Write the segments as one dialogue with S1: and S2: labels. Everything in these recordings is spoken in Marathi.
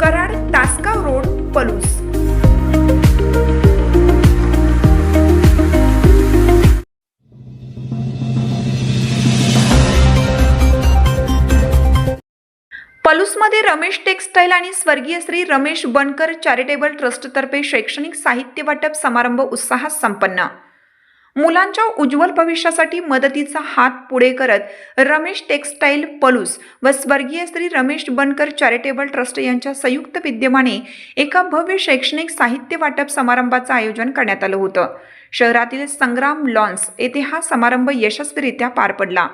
S1: Karad Tasgaon road Palus. पलूसमध्ये Ramesh textile आणि स्वर्गीय श्री रमेश बनकर चॅरिटेबल ट्रस्टतर्फे शैक्षणिक साहित्य वाटप समारंभ उत्साहात संपन्न. मुलांच्या उज्ज्वल भविष्यासाठी मदतीचा हात पुढे करत रमेश टेक्सटाईल पलूस व स्वर्गीय श्री रमेश बनकर चॅरिटेबल ट्रस्ट यांच्या संयुक्त विद्यमाने एका भव्य शैक्षणिक साहित्य वाटप समारंभाचं आयोजन करण्यात आलं होतं. शहरातील संग्राम लॉन्स येथे हा समारंभ यशस्वीरित्या पार पडला.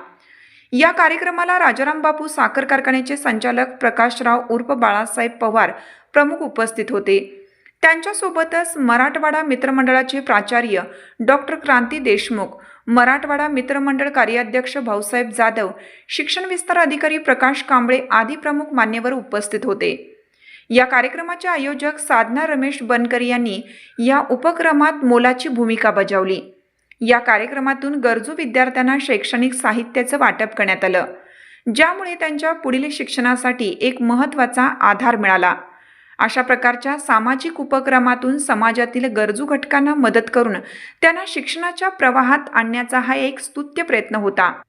S1: या कार्यक्रमाला राजाराम बापू साखर कारखान्याचे संचालक प्रकाशराव उर्फ बाळासाहेब पवार प्रमुख उपस्थित होते. त्यांच्यासोबतच मराठवाडा मित्रमंडळाचे प्राचार्य डॉक्टर क्रांती देशमुख मराठवाडा मित्रमंडळ कार्याध्यक्ष भाऊसाहेब जाधव शिक्षण विस्तार अधिकारी प्रकाश कांबळे आदी प्रमुख मान्यवर उपस्थित होते. या कार्यक्रमाचे आयोजक साधना रमेश बनकर यांनी या उपक्रमात मोलाची भूमिका बजावली. या कार्यक्रमातून गरजू विद्यार्थ्यांना शैक्षणिक साहित्याचं वाटप करण्यात आलं ज्यामुळे त्यांच्या पुढील शिक्षणासाठी एक महत्त्वाचा आधार मिळाला. अशा प्रकारच्या सामाजिक उपक्रमातून समाजातील गरजू घटकांना मदत करून त्यांना शिक्षणाच्या प्रवाहात आणण्याचा हा एक स्तुत्य प्रयत्न होता.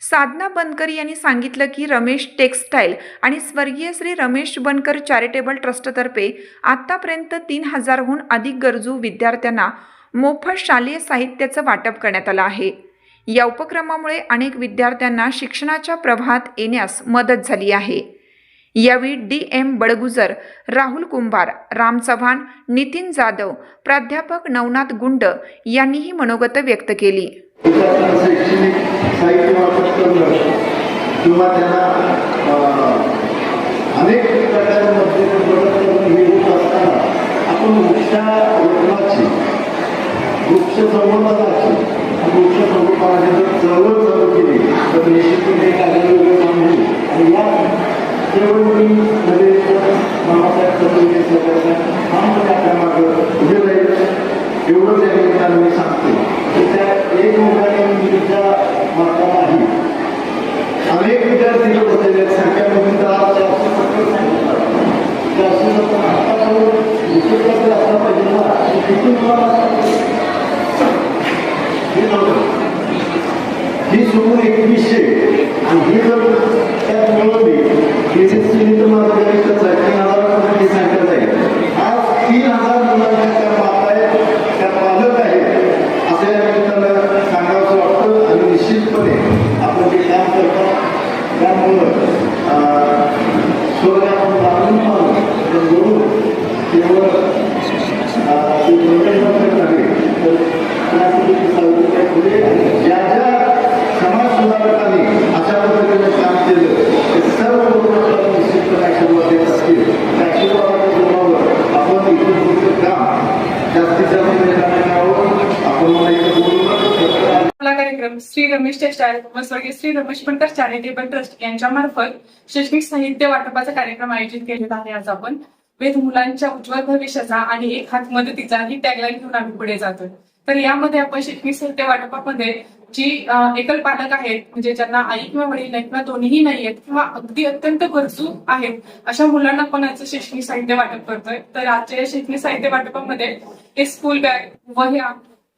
S1: साधना बनकर यांनी सांगितलं की रमेश टेक्सटाईल आणि स्वर्गीय श्री रमेश बनकर चॅरिटेबल ट्रस्टतर्फे आत्तापर्यंत तीन हजारहून अधिक गरजू विद्यार्थ्यांना मोफत शालेय साहित्याचं वाटप करण्यात आलं आहे. या उपक्रमामुळे अनेक विद्यार्थ्यांना शिक्षणाच्या प्रवाहात येण्यास मदत झाली आहे. यावेळी डी एम बडगुजर राहुल कुंभार राम चव्हाण नितीन जाधव प्राध्यापक नवनाथ गुंड यांनीही मनोगत व्यक्त केली.
S2: अनेक आपण वृक्षारोपणाची वृक्ष संवर्धनाची वृक्ष संवर्धनाची जर चळवळ चालू केली. तर निश्चितपणे एवढंच मी सांगतो. की त्या एक मुलाने मुलीच्या मार्गाला नाही. अनेक विद्यार्थी लोक बसलेले आहेत. संख्यामध्ये दहा आज चारशे सत्तर चारशे सत्तर हातासमोर असला पाहिजे ना. किती ही समोर एकवीसशे आणि ही जर त्यात मिळवली केसीसीने तर माझं गणितच आहे तीन हजारापर्यंत ही संख्या जाईल आज तीन हजार मुलांच्या त्या माता आहेत त्या पालक आहेत असं या निमित्तानं सांगावं वाटतं आणि निश्चितपणे आपण जे काम करतो त्यामुळं अं, स्वर्ग आपण लागून पाहू पण बरोबर केवळ अं, ते मनोरंजन आहे तर त्यासाठी सावित्रीबाई फुले आणि ज्या ज्या समाज सुधारकांनी अशा पद्धतीने काम केलं ते सर्व लोक निश्चितपणे आशीर्वाद देत असतील त्या आशीर्वादाच्या जोरावर आपण इथून पुढचं काम जास्तीत जास्त वेगाने करावं आपण मला इथं बोलू
S3: आपला कार्यक्रम श्री रमेश टेक्सटाईल व स्वर्गीय श्री रमेश बनकर चॅरिटेबल ट्रस्ट यांच्यामार्फत शैक्षणिक साहित्य वाटपाचा कार्यक्रम आयोजित केलेला आहे आज आपण. वेद मुलांच्या उज्ज्वल भविष्याचा आणि एक हात मदतीचा ही टॅगलाईन घेऊन आम्ही पुढे जातोय. तर यामध्ये आपण शैक्षणिक साहित्य वाटपामध्ये जी एकल पालक आहेत म्हणजे ज्यांना आई किंवा वडील नाही किंवा दोन्हीही नाही आहेत किंवा अगदी अत्यंत गरजू आहेत अशा मुलांना पण याचं शैक्षणिक साहित्य वाटप करतोय. तर आजच्या या शैक्षणिक साहित्य वाटपामध्ये हे स्कूल बॅग वह्या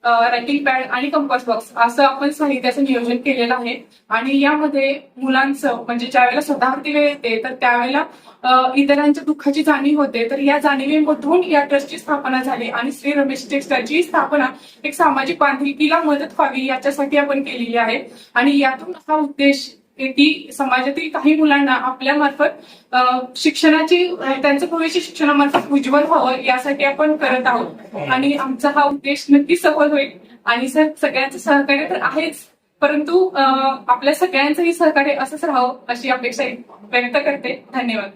S3: रायटिंग पॅड आणि कंपास बॉक्स असं आपण साहित्याचं नियोजन केलेलं आहे. आणि यामध्ये मुलांचं म्हणजे ज्यावेळेला स्वतःवरती वेळ येते तर त्यावेळेला इतरांच्या दुःखाची जाणीव होते. तर या जाणीवेमधून या ट्रस्टची स्थापना झाली. आणि श्री रमेश टेक्सटाईलची स्थापना एक सामाजिक बांधिलकीला मदत व्हावी याच्यासाठी आपण केलेली आहे. आणि यातून हा उद्देश की समाजातील काही मुलांना आपल्या मार्फत शिक्षणाची त्यांचं भविष्य शिक्षणामार्फत उज्ज्वल व्हावं यासाठी आपण करत आहोत. आणि आमचा हा उद्देश नक्की सफल होईल. आणि सर सगळ्यांचं सहकार्य तर आहेच. परंतु आपल्या सगळ्यांचंही सहकार्य असंच राहावं अशी अपेक्षा व्यक्त करते. धन्यवाद.